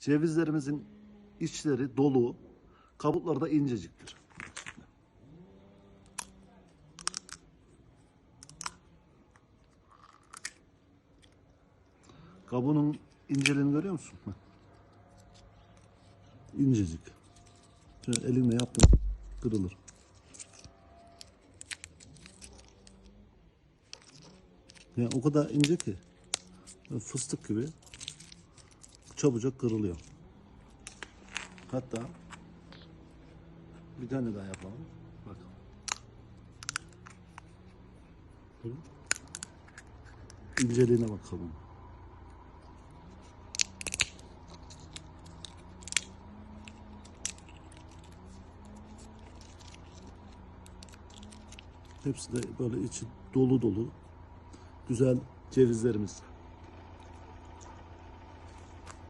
Cevizlerimizin içleri dolu, kabukları da inceciktir. Kabuğunun inceliğini görüyor musun? İncecik. Şöyle elinle yaptın kırılır. Yani o kadar ince ki fıstık gibi çabucak kırılıyor. Hatta bir tane daha yapalım. Bak. Dur. İnceliğine bakalım. Hepsi de böyle içi dolu dolu güzel cevizlerimiz.